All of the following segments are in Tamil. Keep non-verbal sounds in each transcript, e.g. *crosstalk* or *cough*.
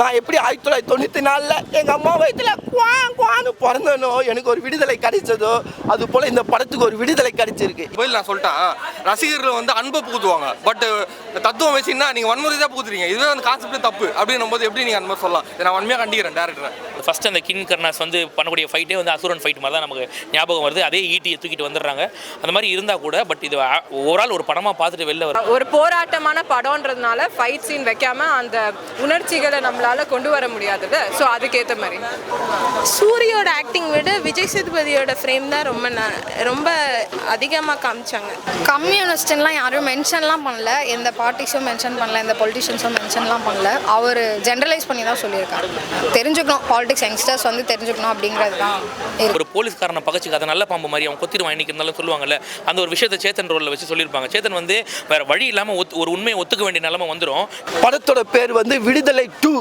நான் எப்படி ஆயிரத்தி தொள்ளாயிரத்தி தொண்ணூற்றி நாலில் எங்கள் அம்மா வயிற்றுல குவான் குவான்னு பிறந்தனோ எனக்கு ஒரு விடுதலை கிடைச்சதோ அது போல் இந்த படத்துக்கு ஒரு விடுதலை கிடைச்சிருக்கு. கோயில் நான் சொல்லிட்டேன் ரசிகர்கள் வந்து அன்பை புகுத்துவாங்க. பட் தத்துவம் வச்சுன்னா நீங்கள் வன்முறை தான் புகுத்துறீங்க. இதுவே வந்து கான்செப்ட் தப்பு அப்படின்னும் போது எப்படி நீங்கள் அந்த மாதிரி சொல்லலாம்? இதை நான் வன்மையாக கண்டிக்கிறேன் டேரக்டரை ஃபர்ஸ்ட் அந்த கிங் கர்னாஸ் வந்து பண்ணக்கூடிய ஃபைட்டே வந்து அசுரன் ஃபைட் மாதிரி தான் நமக்கு ஞாபகம் வருது. அதே ஈட்டியை தூக்கிட்டு வந்துடுறாங்க. அந்த மாதிரி இருந்தால் கூட பட் இது ஓவரால் ஒரு படமாக பார்த்துட்டு வெளில வர ஒரு போராட்டமான படம்ன்றதுனால ஃபைட் சீன் வைக்காம அந்த உணர்ச்சிகளை நம்மளால கொண்டு வர முடியாதுல்ல ஸோ அதுக்கேற்ற மாதிரி. சூரியோட ஆக்டிங் விட விஜய் சேதுபதியோட ஃப்ரேம் தான் ரொம்ப ந- ரொம்ப அதிகமாக காமிச்சாங்க. கம்யூனிஸ்ட்லாம் யாரும் மென்ஷன்லாம் பண்ணல. எந்த பார்ட்டிஸும் மென்ஷன் பண்ணல. எந்த பொலிட்டிஷியன்ஸும் மென்ஷன்லாம் பண்ணல. அவர் ஜென்ரலைஸ் பண்ணி தான் சொல்லியிருக்காரு. தெரிஞ்சுக்கணும். பாலிடிக்ஸ் யங்ஸ்டர்ஸ் வந்து தெரிஞ்சுக்கணும் அப்படிங்கிறது தான். ஒரு போலீஸ்காரனை பகச்சுக்கு அதை நல்ல பாம்பு மாதிரி அவன் கொத்திடுவான் இன்னைக்கு இருந்தாலும் சொல்லுவாங்கல்ல. அந்த ஒரு விஷயத்தை சேத்தன் ரோலில் வச்சு சொல்லியிருப்பாங்க. சேத்தன் வந்து வேறு வழி இல்லாமல் ஒத்து ஒரு உண்மையை ஒத்துக்க வேண்டிய நிலமை வந்துடும் படத்தோட பேர் வந்து விடுதலை டூ.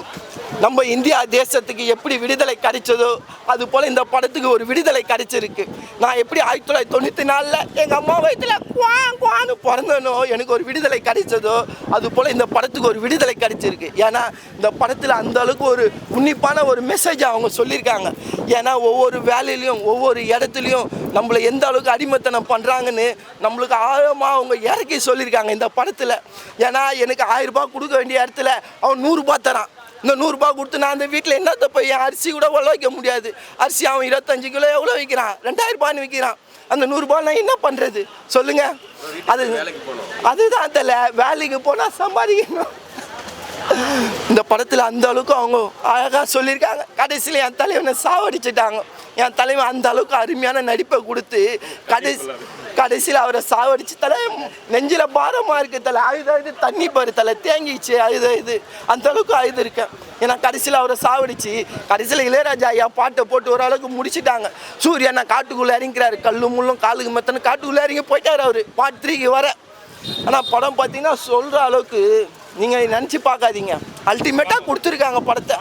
நம்ம இந்தியா தேசத்துக்கு எப்படி விடுதலை கிடைச்சதோ அது போல் இந்த படத்துக்கு ஒரு விடுதலை கிடைச்சிருக்கு. நான் எப்படி ஆயிரத்தி தொள்ளாயிரத்தி தொண்ணூற்றி நாலில் எங்கள் அம்மா வயிற்றுல குவான் குவான்னு பிறந்தனோ எனக்கு ஒரு விடுதலை கிடைச்சதோ அது போல் இந்த படத்துக்கு ஒரு விடுதலை கிடைச்சிருக்கு. ஏன்னா இந்த படத்தில் அந்த அளவுக்கு ஒரு உன்னிப்பான ஒரு மெசேஜ் அவங்க சொல்லியிருக்காங்க. ஏன்னா ஒவ்வொரு வேலையிலையும் ஒவ்வொரு இடத்துலையும் நம்மளை எந்த அளவுக்கு அடிமைத்தனம் பண்ணுறாங்கன்னு நம்மளுக்கு ஆழமாக அவங்க இறக்கி சொல்லியிருக்காங்க இந்த படத்தில். ஏன்னா எனக்கு ஆயிரம் ரூபாய் கொடுக்க வேண்டிய இடத்துல அவன் நூறுரூபா தரான். இந்த நூறுரூபா கொடுத்து நான் அந்த வீட்டில் என்னத்த போய் என் அரிசி கூட உள்ள வைக்க முடியாது. அரிசி அவன் இருபத்தஞ்சு கிலோ எவ்வளோ விற்கிறான் ரெண்டாயிரம் ரூபான்னு விற்கிறான் அந்த நூறுரூபா நான் என்ன பண்ணுறது சொல்லுங்க. அது அதுதான் தெரியல வேலைக்கு போனால் சம்பாதிக்கணும். இந்த படத்தில் அந்த அளவுக்கு அவங்க அழகாக சொல்லியிருக்காங்க. கடைசியில் என் தலைவனை சாவடிச்சிட்டாங்க. என் தலைவன் அந்த அளவுக்கு அருமையான நடிப்பை கொடுத்து கடைசி கடைசியில் அவரை சாவடிச்சு தலை நெஞ்சில் பாரமாக இருக்குது தலை. அது இது தண்ணி பாரு தலை. தேங்கிச்சு அது இது அந்த அளவுக்கு அது இருக்கேன். ஏன்னா கடைசியில் அவரை சாவடிச்சு கடைசியில் இளையராஜா ஐயா பாட்டை போட்டு ஓரளவுக்கு முடிச்சுட்டாங்க. சூரியனை காட்டுக்குள்ளே இறங்கிறாரு கல்லு முள்ளும் காலுக்கு மெத்தனும் காட்டுக்குள்ளே இறங்கி போயிட்டார் அவர். பாட் த்ரீக்கு வர. ஆனால் படம் பார்த்தீங்கன்னா சொல்கிற அளவுக்கு நீங்கள் நினச்சி பார்க்காதீங்க. அல்டிமேட்டாக கொடுத்துருக்காங்க படத்தை.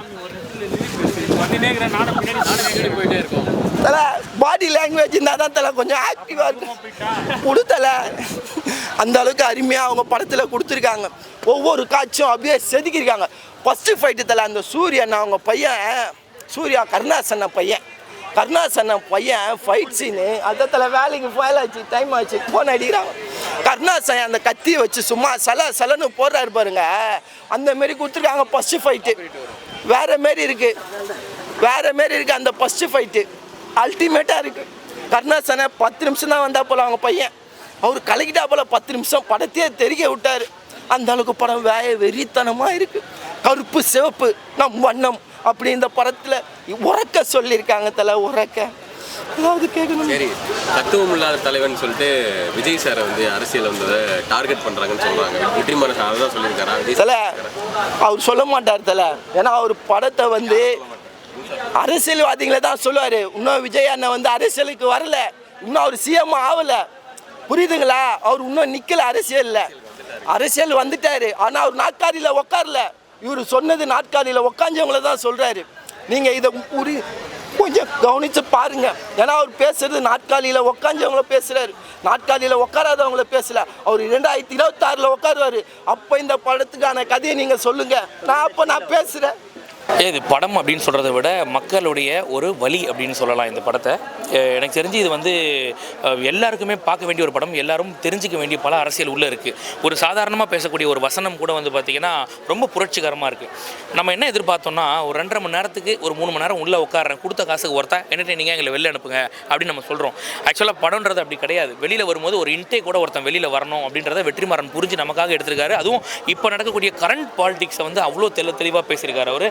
தலை பாடி லாங்குவேஜ் இருந்தால் தான் தலை கொஞ்சம் ஆக்டிவாக இருக்கும். கொடுத்தல. அந்த அளவுக்கு அருமையாக அவங்க படத்தில் கொடுத்துருக்காங்க. ஒவ்வொரு காட்சியும் அப்படியே செதுக்கியிருக்காங்க. ஃபஸ்ட்டு ஃபைட்டு தலை அந்த சூரியன் அவங்க பையன் சூர்யா கருணாசன்ன பையன். கருணாசன பையன் ஃபைட் சீனு அதத்தில் வேலைக்கு ஃபைல் ஆச்சு டைம் ஆச்சு ஃபோன் அடிக்கிறாங்க கருணாசன் அந்த கத்தியை வச்சு சும்மா சல சலன்னு போடுறாரு பாருங்க. அந்த மாரி கொடுத்துருக்காங்க ஃபஸ்ட்டு ஃபைட்டு வேற மாரி இருக்கு. வேற மாரி இருக்கு அந்த ஃபஸ்ட்டு ஃபைட்டு அல்டிமேட்டாக இருக்கு. கருணாசனை பத்து நிமிஷம் தான் வந்தா போல அவங்க பையன். அவர் கலக்கிட்டா போல பத்து நிமிஷம் படத்தையே தெரிய விட்டாரு. அந்த அளவுக்கு படம் வேய வெறித்தனமாக இருக்குது கருப்பு சிவப்பு நம் வண்ணம். அப்படி இந்த படத்தில் உறக்க சொல்லியிருக்காங்க தலை உறக்க. அதாவது கேட்கணும் சரி தத்துவம் இல்லாத தலைவன் சொல்லிட்டு விஜய் சாரை வந்து அரசியல் வந்து டார்கெட் பண்றாங்கன்னு சொல்றாங்க. வெற்றிமாறன் சார் தான் சொல்லியிருக்காரா? தல அவர் சொல்ல மாட்டார் தல. ஏன்னா அவர் படத்தை வந்து அரசியல்வாதிகளை தான் சொல்லுவார். இன்னும் விஜய் அண்ணன் வந்து அரசியலுக்கு வரல. இன்னும் அவர் சிஎம் ஆகல. புரியுதுங்களா? அவர் இன்னும் நிற்கல அரசியலில். அரசியல் வந்துட்டாரு. ஆனால் அவர் நாட்காலியில் உட்காரல இவர் சொன்னது நாட்காலியில் உக்காஞ்சவங்கள தான் சொல்கிறாரு நீங்கள் இதை உரி கொஞ்சம் கவனித்து பாருங்கள் ஏன்னா அவர் பேசுறது நாட்காலியில் உக்காஞ்சவங்கள பேசுகிறாரு நாட்காலியில் உட்காராதவங்கள பேசல. அவர் ரெண்டாயிரத்தி இருபத்தாறில் உட்காருவார் அப்போ இந்த படத்துக்கான கதையை நீங்கள் சொல்லுங்கள் நான் அப்போ நான் பேசுகிறேன் இது படம் அப்படின்னு சொல்கிறத விட மக்களுடைய ஒரு வழி அப்படின்னு சொல்லலாம் இந்த படத்தை. எனக்கு தெரிஞ்சு இது வந்து எல்லாருக்குமே பார்க்க வேண்டிய ஒரு படம். எல்லாரும் தெரிஞ்சுக்க வேண்டிய பல அரசியல் உள்ளே இருக்குது ஒரு சாதாரணமாக பேசக்கூடிய ஒரு வசனம் கூட வந்து பார்த்திங்கன்னா ரொம்ப புரட்சிகரமாக இருக்குது நம்ம என்ன எதிர்பார்த்தோம்னா ஒரு ரெண்டரை மணி நேரத்துக்கு ஒரு மூணு மணி நேரம் உள்ளே உட்காடுறேன் கொடுத்த காசுக்கு ஒருத்தா என்டர்டெய்னிங்காக எங்களை வெளில அனுப்புங்க அப்படின்னு நம்ம சொல்கிறோம் ஆக்சுவலாக படம்ன்றது அப்படி கிடையாது. வெளியில் வரும்போது ஒரு இன்டே கூட ஒருத்தன் வெளியில் வரணும் அப்படின்றத வெற்றிமாறன் புரிஞ்சு நமக்காக எடுத்திருக்காரு. அதுவும் இப்போ நடக்கக்கூடிய கரண்ட் பாலிடிக்ஸை வந்து அவ்வளோ தெளி தெளிவாக பேசியிருக்காரு அவர்.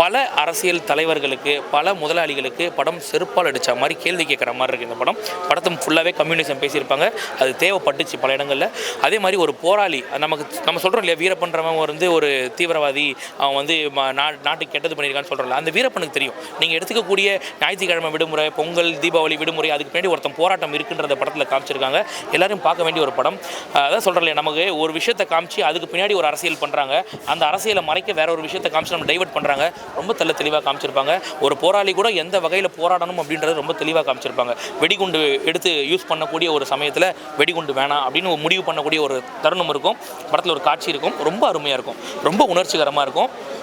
பல அரசியல் தலைவர்களுக்கு பல முதலாளிகளுக்கு படம் செருப்பால் அடித்த மாதிரி கேள்வி கேட்குற மாதிரி இருக்குது இந்த படம். படத்தும் ஃபுல்லாகவே கம்யூனிசம் பேசியிருப்பாங்க. அது தேவைப்பட்டுச்சு பல இடங்களில். அதே மாதிரி ஒரு போராளி அது நமக்கு நம்ம சொல்கிறோம் இல்லையா வீரப்பன்றவன் வந்து ஒரு தீவிரவாதி அவன் வந்து நாட்டுக்கு கெட்டது பண்ணியிருக்கான்னு சொல்கிறோம்ல அந்த வீரப்பனுக்கு தெரியும். நீங்கள் எடுத்துக்கக்கூடிய ஞாயிற்றுக்கிழமை விடுமுறை பொங்கல் தீபாவளி விடுமுறை அதுக்கு பின்னாடி ஒருத்தன் போராட்டம் இருக்குன்றத படத்தில் காமிச்சிருக்காங்க. எல்லாரும் பார்க்க வேண்டிய ஒரு படம். அதான் சொல்கிறேன் நமக்கு ஒரு விஷயத்தை காமிச்சு அதுக்கு பின்னாடி ஒரு அரசியல் பண்ணுறாங்க அந்த அரசியலை மறைக்க வேற ஒரு விஷயத்தை காமிச்சு நம்ம டைவெர்ட் பண்ணுறாங்க ரொம்ப தெல்ல தெளிவாக காமிச்சிருப்பாங்க. ஒரு போராளி கூட எந்த வகையில் போராடணும் அப்படின்றது ரொம்ப தெளிவாக காமிச்சிருப்பாங்க. வெடிகுண்டு எடுத்து யூஸ் பண்ணக்கூடிய ஒரு சமயத்தில் வெடிகுண்டு வேணாம் அப்படின்னு முடிவு பண்ணக்கூடிய ஒரு தருணம் இருக்கும். படத்தில் ஒரு காட்சி இருக்கும். ரொம்ப அருமையாக இருக்கும். ரொம்ப உணர்ச்சிகரமாக இருக்கும்.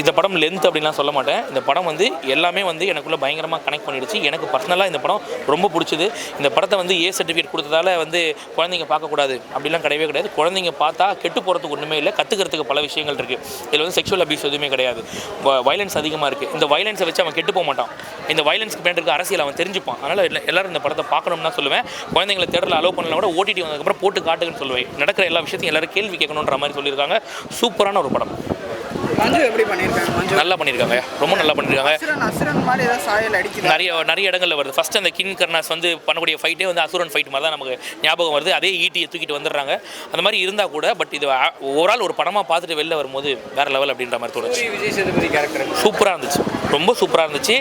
இந்த படம் லென்த் அப்படின்லாம் சொல்ல மாட்டேன். இந்த படம் வந்து எல்லாமே வந்து எனக்குள்ளே பயங்கரமாக கனெக்ட் பண்ணிடுச்சு. எனக்கு பர்சனலாக இந்த படம் ரொம்ப பிடிச்சது. இந்த படத்தை வந்து ஏ சர்டிஃபிகேட் கொடுத்ததால வந்து குழந்தைங்க பார்க்கக்கூடாது அப்படிலாம் கிடையவே கிடையாது. குழந்தைங்க பார்த்தா கெட்டு போகிறதுக்கு ஒன்றுமே இல்லை கற்றுக்கிறதுக்கு பல விஷயங்கள் இருக்குது இதில் வந்து செக்ஷுவல் அபியூஸ் எதுவுமே கிடையாது. வயலன்ஸ் அதிகமாக இருக்குது இந்த வயலன்ஸை வச்சு அவன் கெட்டு போக மாட்டான். இந்த வயலன்ஸ்க்கு பின்னாடி இருக்க அரசியல் அவன் தெரிஞ்சுப்பான். அதனால் எல்லோரும் எல்லாரும் இந்த படத்தை பார்க்கணும்னா சொல்லுவேன். குழந்தைங்களை தேட்டரில் அலோவ் பண்ணலாம் கூட ஓடிடி வந்ததுக்கப்புறம் போட்டு காட்டுங்கன்னு சொல்லுவேன். நடக்கிற எல்லா விஷயத்தையும் எல்லாரும் கேள்வி கேட்கணுன்ற மாதிரி சொல்லியிருக்காங்க. சூப்பரான ஒரு படம். மஞ்சு எப்படி பண்ணியிருக்காங்க மஞ்சு? நல்லா பண்ணியிருக்காங்க. ரொம்ப நல்லா பண்ணியிருக்காங்க. அசுரன் அசுரன் மாதிரி ஏதாவது சாயல் அடிக்குதா? நிறைய நிறைய இடங்கள்ல வருது. ஃபர்ஸ்ட் அந்த கின் கர்னாஸ் வந்து பண்ணக்கூடிய ஃபைட்டே வந்து அசுரன் ஃபைட் மாதிரி தான் நமக்கு ஞாபகம் வருது. அதே ஈட்டியை தூக்கிட்டு வந்துடுறாங்க. அந்த மாதிரி இருந்தால் கூட பட் இது ஓவரால் ஒரு படமாக பார்த்துட்டு வெளில வரும்போது வேற லெவல் அப்படின்ற மாதிரி தோணுச்சு. விஜய் சேதுபதி கேரக்டர் சூப்பராக இருந்துச்சு. ரொம்ப சூப்பராக இருந்துச்சு.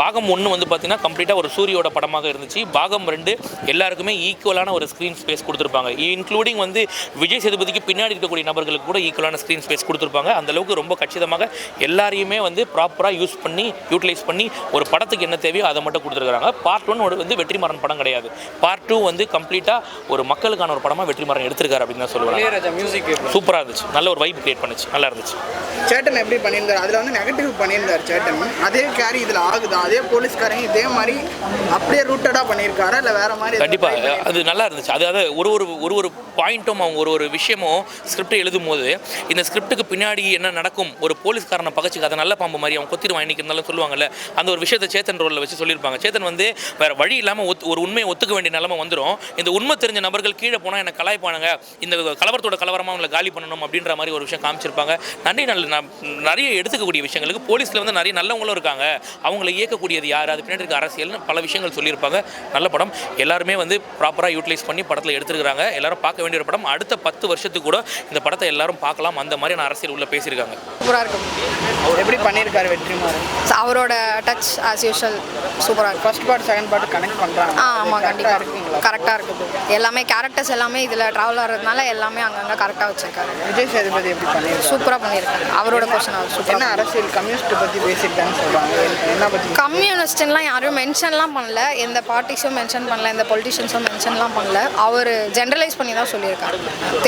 பாகம் ஒன்று வந்து பார்த்தீங்கன்னா கம்ப்ளீட்டாக ஒரு சூரியோட படமாக இருந்துச்சு. பாகம் ரெண்டு எல்லாருக்குமே ஈக்குவலான ஒரு ஸ்க்ரீன் ஸ்பேஸ் கொடுத்துருப்பாங்க. இன்க்ளூடிங் வந்து விஜய் சேதுபதிக்கு பின்னாடி இருக்கக்கூடிய நபர்களுக்கு கூட ஈக்குவலான ஸ்க்ரீன் ஸ்பேஸ் கொடுத்துருப்பாங்க. அந்த அளவுக்கு ரொம்ப கச்சிதமாக எல்லாரையுமே வந்து ப்ராப்பராக யூஸ் பண்ணி யூட்டிலைஸ் பண்ணி ஒரு படத்துக்கு என்ன தேவையோ அதை மட்டும் கொடுத்துருக்காங்க பார்ட் ஒன் வந்து வெற்றிமாறன் படம் கிடையாது. பார்ட் டூ வந்து கம்ப்ளீட்டாக ஒரு மக்களுக்கான ஒரு படமாக வெற்றிமாறன் எடுத்திருக்காரு அப்படின்னு தான் சொல்லுவாங்க. மியூசிக் சூப்பராக இருந்துச்சு. நல்ல ஒரு வைப் கிரியேட் பண்ணுச்சு. நல்லா இருந்துச்சு. சேட்டன் எப்படி பண்ணியிருந்தாரு? அதில் வந்து நெகட்டிவ் பண்ணியிருந்தார் சேட்டன். அதே கேரி இதில் ஆகுதா? அதே போலீஸ்காரங்க இதே மாதிரி அப்படியே ரூட்டடாக பண்ணியிருக்காரா? இல்லை வேற மாதிரி கண்டிப்பாக அது நல்லா இருந்துச்சு. அதாவது ஒரு ஒரு ஒரு ஒரு பாயிண்ட்டும் அவங்க ஒரு ஒரு விஷயமும் ஸ்கிரிப்ட் எழுதும் போது இந்த ஸ்கிரிப்ட்டுக்கு பின்னாடி என்ன நடக்கும் ஒரு போலீஸ்காரனை பகச்சுக்கு அதை நல்ல பாம்பு மாதிரி அவன் கொத்திடுவான். இன்னைக்கு இருந்தாலும் சொல்லுவாங்கல்ல அந்த ஒரு விஷயத்தை சேத்தன் ரோலில் வச்சு சொல்லியிருப்பாங்க. சேத்தன் வந்து வேற வழி இல்லாமல் ஒத்து ஒரு உண்மையை ஒத்துக்க வேண்டிய நிலமை வந்துடும் இந்த உண்மை தெரிஞ்ச நபர்கள் கீழே போனால் என்னை கலாய்ப்பானுங்க. இந்த கலவரத்தோட கலவரமாக அவங்களை காலி பண்ணணும் அப்படின்ற மாதிரி ஒரு விஷயம் காமிச்சிருப்பாங்க. நிறைய நல்ல ந- நிறைய எடுத்துக்கக்கூடிய விஷயங்களுக்கு போலீஸில் வந்து நிறைய நல்லவங்களும் இருக்காங்க. அவங்களை இயக்கக்கூடியது யார்? அது பின்னாடி இருக்க அரசியல்னு பல விஷயங்கள் சொல்லியிருப்பாங்க. நல்ல படம். எல்லாருமே வந்து ப்ராப்பராக யூட்டிலைஸ் பண்ணி படத்தில் எடுத்துருக்காங்க எல்லாரும் பார்க்க வேண்டிய ஒரு படம். அடுத்த பத்து வருஷத்துக்கு கூட இந்த படத்தை எல்லாரும் பார்க்கலாம். அந்த மாதிரியான அரசியல் உள்ள பேசியிருக்காங்க. சூப்பராக இருக்கும் எப்படி பண்ணியிருக்காரு வெற்றிமாறன்? அவரோட டச் ஆஸ் யூஷுவல் சூப்பராக இருக்கும் first part second part connect பண்ணுறாங்க ஆ ஆமாம் கண்டிப்பாக இருக்குங்களா கரெக்டாக இருக்குது. எல்லாமே கேரக்டர்ஸ் எல்லாமே இதில் ட்ராவல் ஆகிறதுனால எல்லாமே அங்கங்கே கரெக்டாக வச்சுருக்காரு. விஜய் சேதுபதி எப்படி பண்ணியிருக்காரு? சூப்பராக பண்ணியிருக்காரு. அவரோட கொஸ்டின் அவர் என்ன சூப்பராக அரசியல் கம்யூனிஸ்ட் பற்றி பேசியிருக்கான்னு சொல்கிறாங்க என்ன பற்றி கம்யூனிஸ்ட்லாம் யாரும் மென்ஷன்லாம் பண்ணல. எந்த பார்ட்டிஸும் மென்ஷன் பண்ணல. எந்த பொலிட்டிஷியன்ஸும் மென்ஷன்லாம் பண்ணல. அவர் ஜென்ரலைஸ் பண்ணி தான் சொல்லியிருக்காரு.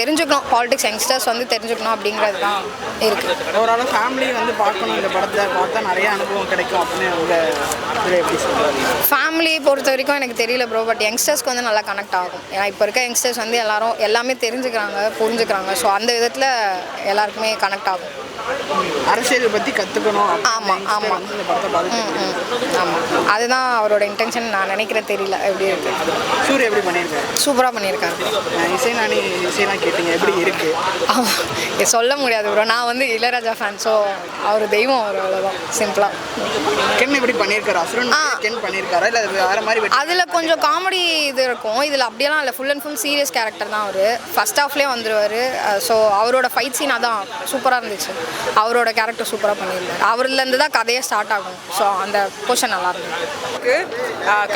தெரிஞ்சுக்கணும். பாலிடிக்ஸ் யங்ஸ்டர்ஸ் வந்து தெரிஞ்சுக்கணும் அப்படிங்கிறது தான் இருக்குது ஓரளவு ஃபேமிலி வந்து பார்க்கணும் இந்த படத்தை பார்த்தா நிறைய அனுபவம் கிடைக்கும் அப்படின்னு ஃபேமிலி பொறுத்த வரைக்கும் எனக்கு தெரியல ப்ரோ பட் யங்ஸ்டர்ஸ்க்கு வந்து நல்லா கனெக்ட் ஆகும். ஏன்னா இப்போ இருக்க யங்ஸ்டர்ஸ் வந்து எல்லாரும் எல்லாமே தெரிஞ்சுக்கிறாங்க புரிஞ்சுக்கிறாங்க. ஸோ அந்த விதத்தில் எல்லாருக்குமே கனெக்ட் ஆகும். அரசியல் பற்றி கற்றுக்கணும் ஆமா, ஆமா. இந்த படத்தை பார்த்து ம் ம். ஆமாம் அதுதான் அவரோட இன்டென்ஷன் நான் நினைக்கிறேன் தெரியல எப்படி இருக்கு. சூரிய எப்படி பண்ணியிருக்காரு? சூப்பராக பண்ணியிருக்காரு. இசை நானி இசைலாம் கேட்டீங்க. எப்படி இருக்கு? சொல்ல முடியாது ப்ரோ நான் வந்து இளையராஜா ஃபேன் ஸோ அவர் தெய்வம் அவர் அவ்வளோதான் சிம்பிளாக கென் எப்படி பண்ணியிருக்காரு? அசுரன். கென் பண்ணியிருக்காரா? இல்லை வேற மாதிரி அதில் கொஞ்சம் காமெடி இது இருக்கும். இதில் அப்படியெல்லாம் இல்லை. Full and full serious character தான் அவர். ஃபர்ஸ்ட் ஹாஃப்லேயே வந்துருவார். ஸோ அவரோட ஃபைட் சீன் அதான். சூப்பராக இருந்துச்சு. அவரோட கேரக்டர் சூப்பராக பண்ணியிருந்தார். அவர்லேருந்து தான் கதையே ஸ்டார்ட் ஆகும். ஸோ அந்த போர்ஷன் நல்லா இருந்தது.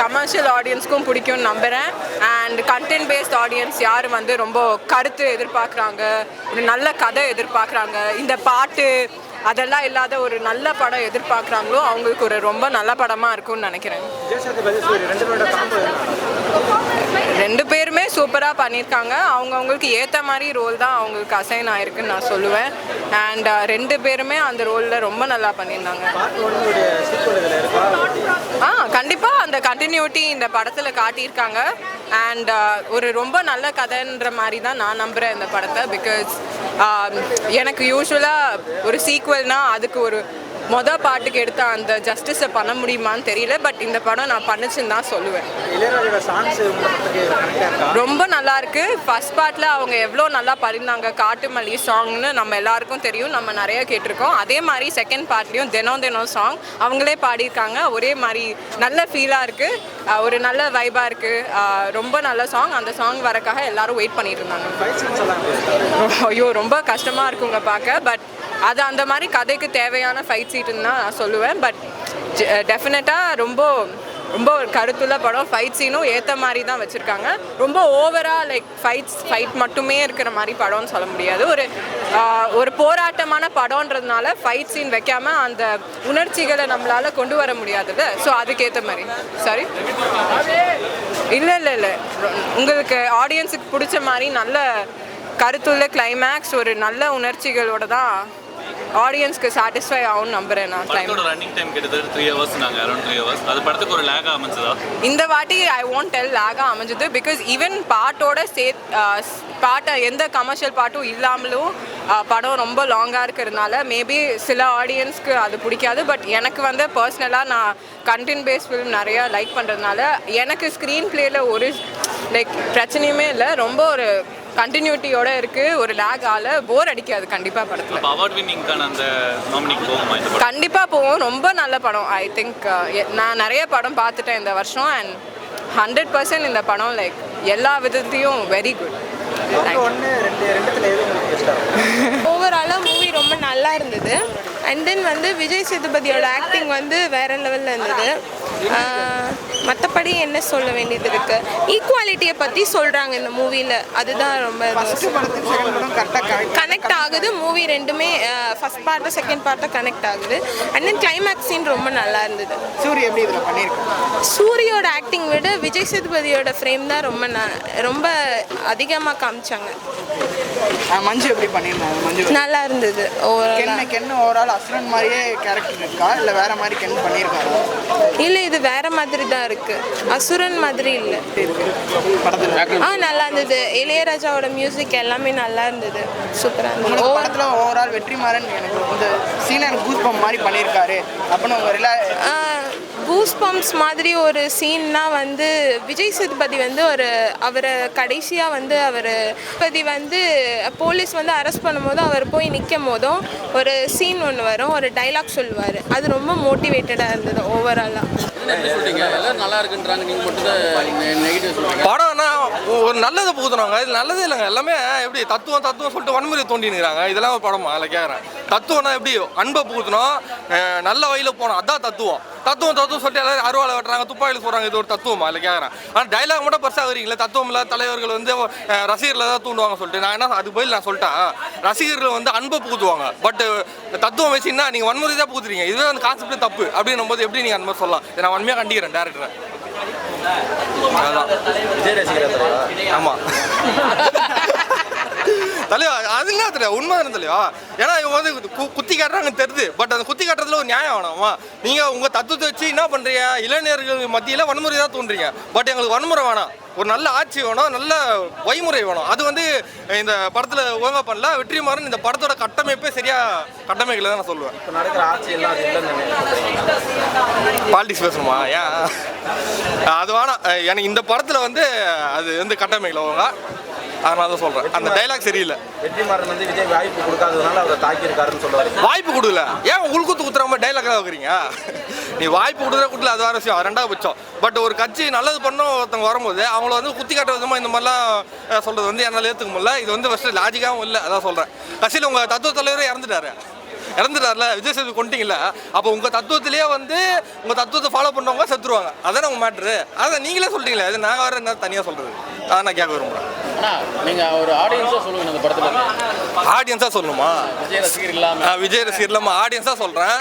கமர்ஷியல் ஆடியன்ஸ்க்கும் பிடிக்கும்னு நம்புகிறேன் அண்ட் கண்டென்ட் பேஸ்ட் ஆடியன்ஸ் யார் வந்து ரொம்ப கருத்து எதிர்பார்க்குறாங்க ஒரு நல்ல கதை எதிர்பார்க்குறாங்க இந்த பாட்டு அதெல்லாம் இல்லாத ஒரு நல்ல படம் எதிர்பார்க்குறாங்களோ அவங்களுக்கு ஒரு ரொம்ப நல்ல படமாக இருக்கும்னு நினைக்கிறேன். சூப்பராக பண்ணியிருக்காங்க. அவங்கவுங்களுக்கு ஏற்ற மாதிரி ரோல் தான் அவங்களுக்கு அசைன் ஆயிருக்குன்னு நான் சொல்லுவேன். அண்ட் uh, ரெண்டு பேருமே அந்த ரோலில் ரொம்ப நல்லா பண்ணியிருந்தாங்க. ஆ கண்டிப்பாக அந்த கண்டினியூட்டி இந்த படத்தில் காட்டியிருக்காங்க. அண்ட் uh, ஒரு ரொம்ப நல்ல கதைன்ற மாதிரி தான் நான் நம்புகிறேன் இந்த படத்தை பிகாஸ் um, எனக்கு யூஸ்வலாக ஒரு சீக்வல்னா அதுக்கு ஒரு மொத பாட்டுக்கு எடுத்த அந்த ஜஸ்டிஸை பண்ண முடியுமான்னு தெரியல பட் இந்த படம் நான் பண்ணுச்சுன்னு தான் சொல்லுவேன். ரொம்ப நல்லா இருக்கு. ஃபர்ஸ்ட் பார்ட்ல அவங்க எவ்வளோ நல்லா பண்ணியிருந்தாங்க காட்டு மல்லி சாங்னு நம்ம எல்லாருக்கும் தெரியும் நம்ம நிறைய கேட்டிருக்கோம். அதே மாதிரி செகண்ட் பார்ட்லேயும் தினம் தினம் சாங் அவங்களே பாடியிருக்காங்க. ஒரே மாதிரி நல்ல ஃபீலாக இருக்கு. அஹ் ஒரு நல்ல வைபாக இருக்கு. அஹ் ரொம்ப நல்ல சாங் அந்த சாங் வரக்காக எல்லாரும் வெயிட் பண்ணிட்டு இருந்தாங்க. ஐயோ ரொம்ப கஷ்டமாக இருக்குங்க பார்க்க பட் அது அந்த மாதிரி கதைக்கு தேவையான ஃபைட் சீட்டுன்னு தான் நான் சொல்லுவேன். பட் டெஃபினட்டாக ரொம்ப ரொம்ப ஒரு கருத்துள்ள படம். ஃபைட் சீனும் ஏற்ற மாதிரி தான் வச்சுருக்காங்க. ரொம்ப ஓவராக லைக் ஃபைட்ஸ் ஃபைட் மட்டுமே இருக்கிற மாதிரி படம்னு சொல்ல முடியாது. ஒரு ஒரு போராட்டமான படம்ன்றதுனால ஃபைட் சீன் வைக்காமல் அந்த உணர்ச்சிகளை நம்மளால் கொண்டு வர முடியாதுல்ல ஸோ அதுக்கேற்ற மாதிரி. சாரி இல்லை இல்லை இல்லை. உங்களுக்கு ஆடியன்ஸுக்கு பிடிச்ச மாதிரி நல்ல கருத்துள்ள கிளைமேக்ஸ் ஒரு நல்ல உணர்ச்சிகளோட தான் ஆடியன்ஸ்க்கு சாட்டிஸ்ஃபை ஆகும்னு நம்புறேன் நான் டைம் ரன்னிங் டைம் கிட்டத்தட்ட த்ரீ ஹவர்ஸ் நாங்கள் அரௌண்ட் த்ரீ ஹவர்ஸ் அது படத்துக்கு ஒரு லேக் அமைஞ்சதா? இந்த வாட்டி ஐ ஒன்ட் டெல் லேகாக அமைஞ்சது பிகாஸ் ஈவன் பாட்டோட சே பாட்டை எந்த கமர்ஷியல் பாட்டும் இல்லாமலும் படம் ரொம்ப லாங்காக இருக்கிறதுனால மேபி சில ஆடியன்ஸ்க்கு அது பிடிக்காது பட் எனக்கு வந்து பர்சனலாக நான் கண்டென்ட் பேஸ் ஃபிலிம் நிறையா லைக் பண்ணுறதுனால எனக்கு ஸ்க்ரீன் பிளேயில் ஒரு லைக் பிரச்சனையுமே இல்லை. ரொம்ப ஒரு கண்டினியூட்டியோட இருக்குது ஒரு லேக் ஆல போர் அடிக்காது கண்டிப்பாக படத்தில். அவார்ட் வின்னிங்கான அந்த நாமினிக்கு போகுமா இந்த படம்? கண்டிப்பாக போவோம். ரொம்ப நல்ல படம். ஐ திங்க் நான் நிறைய படம் பார்த்துட்டேன் இந்த வருஷம் அண்ட் ஹண்ட்ரட் பர்சன்ட் இந்த படம் லைக் எல்லா விதத்தையும் வெரி குட்? ஓவராலாக மூவி ரொம்ப நல்லா இருந்தது. அண்ட் தென் வந்து விஜய் சேதுபதியோட ஆக்டிங் வந்து வேற லெவலில் இருந்தது. மற்றபடி என்ன சொல்ல வேண்டியது இருக்கு? ஈக்குவாலிட்டியை பற்றி சொல்கிறாங்க இந்த மூவியில் அதுதான் ரொம்ப கனெக்ட் ஆகுது. மூவி ரெண்டுமே first part second part connect ஆகுது. அண்ட் தென் கிளைமேக்ஸ் சீன் ரொம்ப நல்லா இருந்தது. சூரி எப்படி பண்ணியிருக்காங்க சூரியோட ஆக்டிங் விட விஜய் சேதுபதியோட ஃப்ரேம் தான் ரொம்ப ந- ரொம்ப அதிகமாக காமிச்சாங்க. மஞ்சு எப்படி பண்ணியிருந்தாங்க மஞ்சு நல்லா இருந்தது. கென்ன ஓவரால் அசுரன் மாதிரியே கேரக்டர் இருக்கா? இல்லை வேற மாதிரி கென் பண்ணியிருக்காரா இல்லை இது வேற மாதிரி தான் இருக்கு. அசுரன் மாதிரி இல்லை. ஆ நல்லா இருந்தது. இளையராஜாவோட மியூசிக் எல்லாமே நல்லா இருந்தது. சூப்பராக இருந்தது. படத்தில் ஓவரால் வெற்றிமாறன் எனக்கு இந்த சீனை எனக்கு கூஸ் பம்ப் மாதிரி பண்ணியிருக்காரு. அப்படின்னு உங்கள் ரிலா கூஸ் பம்ப்ஸ் மாதிரி ஒரு சீன்னா வந்து விஜய் சேதுபதி வந்து ஒரு அவரை கடைசியாக வந்து அவர் சேதுபதி வந்து போலீஸ் வந்து அரெஸ்ட் பண்ணும்போது அவர் போய் நிற்கும் போதும் ஒரு சீன் ஒன்று வரும். ஒரு டைலாக் சொல்லுவார். அது ரொம்ப மோட்டிவேட்டடாக இருந்தது ஓவராலாக படம்னா ஒரு நல்லதை புகுத்துனாங்க இது நல்லதே இல்லைங்க. எல்லாமே எப்படி தத்துவம் தத்துவம் சொல்லிட்டு வன்முறை தோண்டினுங்கிறாங்க. இதெல்லாம் ஒரு படமா? அதில் கேட்குறேன் தத்துவம்னா எப்படி? அன்பை புகுத்தணும். நல்ல வழியில் போனோம் அதான் தத்துவம். தத்துவம் தத்துவம் சொல்லிட்டு எல்லாரும் அருவாலை வெட்டுறாங்க துப்பாக்கியில் போகிறாங்க இது ஒரு தத்துவமா? அதில் கேட்குறேன் ஆனால் டைலாக் மட்டும் பெருசாக வரீங்களே தத்துவம் இல்லாத தலைவர்கள் வந்து ரசிகர்களை தான் தூண்டுவாங்க சொல்லிட்டு. நான் என்ன அது பதில் நான் சொல்லிட்டேன். ரசிகர்கள் வந்து அன்பை புகுத்துவாங்க. பட் தத்துவம் வச்சுன்னா நீங்கள் வன்முறை தான் புகுத்துறீங்க. இதுவே அந்த கான்செப்ட் தப்பு. அப்படின்னும் போது எப்படி நீங்கள் அந்த மாதிரி சொல்லலாம்? நான் வன்மையாக கண்டிக்கிறேன் டேரக்டரை அதான். விஜய் ரசிகரா ஆமாம் *laughs* தலைவா அது என்ன தலைவா? உண்மை தானே தலைவா? ஏன்னா இவங்க வந்து கு- குத்தி காட்டுறாங்கன்னு தெரியுது. பட் அந்த குத்தி காட்டுறதுல ஒரு நியாயம் வேணாமா? நீங்கள் உங்கள் தத்துவத்தை வச்சு என்ன பண்ணுறீங்க இளைஞர்கள் மத்தியில் வன்முறை தான் தோன்றீங்க பட் எங்களுக்கு வன்முறை வேணாம். ஒரு நல்ல ஆட்சி வேணும் நல்ல வழிமுறை வேணும். அது வந்து இந்த படத்தில் ஒழுங்கா பண்ணல வெற்றிமாறன் இந்த படத்தோட கட்டமைப்பே சரியா கட்டமைக்கல தான் நான் சொல்லுவேன். இப்போ நடக்கிற ஆட்சி எல்லாம் அது இல்லைன்னு பாலிடிக்ஸ் பேசணுமா? ஏன்? அது வேணாம். எனக்கு இந்த படத்தில் வந்து அது வந்து கட்டமைக்கல ஒழுங்கா அதனால தான் சொல்கிறேன் அந்த டைலாக் சரியில்லை. வெற்றிமாறன் வந்து விஜய் வாய்ப்பு கொடுக்காததுனால அவரை தாக்கியிருக்காருன்னு சொல்லுவாரு. வாய்ப்பு கொடுக்கல. ஏன் உள்குத்து குத்துற மாதிரி டைலாக் தான் வைக்கிறீங்க? நீ வாய்ப்பு கொடுக்குற குட்டில் அது வேற விஷயம். ரெண்டாவது பட்சம். பட் ஒரு கட்சி நல்லது பண்ண ஒருத்தவங்க வரும்போது அவங்கள வந்து குத்தி காட்டுற விதமாக இந்த மாதிரிலாம் அஹ், சொல்றது வந்து என்னால் ஏற்றுக்க முடியல இது வந்து ஃபஸ்ட்டு லாஜிக்காகவும் இல்லை. அதான் சொல்கிறேன் கட்சியில் உங்கள் தத்துவ தலைவரே இறந்துட்டாரு. இறந்துட்டார்ல? விஜய் சேது கொண்டீங்கல்ல? அப்போ உங்கள் தத்துவத்திலேயே வந்து உங்கள் தத்துவத்தை ஃபாலோ பண்ணவங்க செத்துருவாங்க. அதானே உங்கள் மேட்ரு அதான் நீங்களே சொல்லிட்டீங்களே அது நாங்கள் வேறு என்ன தனியாக சொல்கிறது அதான் நான் கேட்க விரும்புகிறேன் நீங்கள் ஒரு ஆடியன்ஸாக சொல்லுங்கள் இந்த படத்தில். ஆடியன்ஸாக சொல்லணுமா விஜய் ரசிகர் இல்லாமல் நான் விஜய் ரசிகர் இல்லாமல் ஆடியன்ஸாக சொல்கிறேன்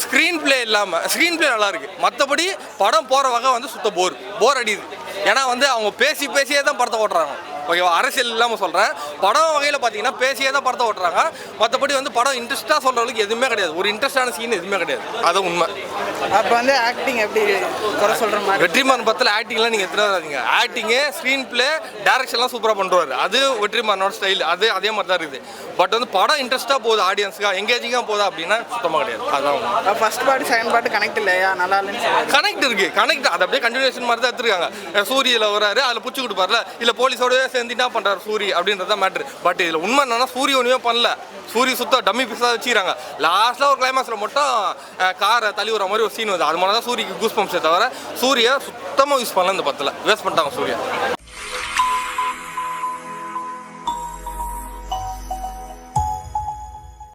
ஸ்க்ரீன் ப்ளே இல்லாமல் ஸ்க்ரீன் ப்ளே நல்லா இருக்கு. மற்றபடி படம் போகிற வகை வந்து சுத்த போர் போர் அடியுது ஏன்னா வந்து அவங்க பேசி பேசியே தான் படத்தை ஓட்டுறாங்க. ஓகேவா? அரசியல் இல்லாமல் சொல்கிறேன் படம் வகையில் பார்த்தீங்கன்னா பேசியே தான் படத்தை ஓட்டுறாங்க. மற்றபடி வந்து படம் இன்ட்ரெஸ்ட்டாக சொல்கிற அளவுக்கு எதுவுமே கிடையாது. ஒரு இன்ட்ரெஸ்டான சீன் எதுவுமே கிடையாது. அது உண்மை. அப்போ வந்து ஆக்டிங் எப்படி குறை சொல்கிற மாதிரி? வெற்றிமாறன் படத்தில் ஆக்டிங்லாம் நீங்கள் எத்தனை வராதீங்க ஆக்டிங்கு ஸ்க்ரீன் ப்ளே டேரக்ஷன்லாம் சூப்பராக பண்ணுறாரு அது வெற்றிமாறனோட ஸ்டைல் அது அதே மாதிரி தான் இருக்குது. பட் வந்து படம் இன்ட்ரெஸ்ட்டாக போகுது ஆடியன்ஸுக்காக எங்கேஜிங்காக போகுதா அப்படின்னா சுத்தமாக கிடையாது. அதான் ஃபர்ஸ்ட் பாட்டு செகண்ட் பாட்டு கனெக்ட் இல்லையா? நல்லா இல்லைன்னு கனெக்ட் இருக்கு. கனெக்ட் அது அப்படியே கண்டினியூஷன் மாதிரி தான் எடுத்துருக்காங்க. சூரியில வராரு அதில் புடிச்சு கொடுப்பார்ல. இல்ல போலீஸோடவே சேர்ந்து என்ன பண்றாரு சூரி அப்படின்றத மேட்ரு பட் இதுல உண்மை என்னன்னா சூரிய ஒன்றுமே பண்ணல. சூரிய சுத்த டம்மி பீஸாக வச்சுக்கிறாங்க. லாஸ்ட்ல ஒரு கிளைமாக்ஸ்ல மட்டும் காரை தள்ளி விடுற மாதிரி ஒரு சீன் வருது. அது மாதிரி தான் சூரியக்கு கூஸ் பம்ப்ஸே தவிர சூரிய சுத்தமாக யூஸ் பண்ணல இந்த படத்தில். வேஸ்ட் பண்ணிட்டாங்க சூர்யா.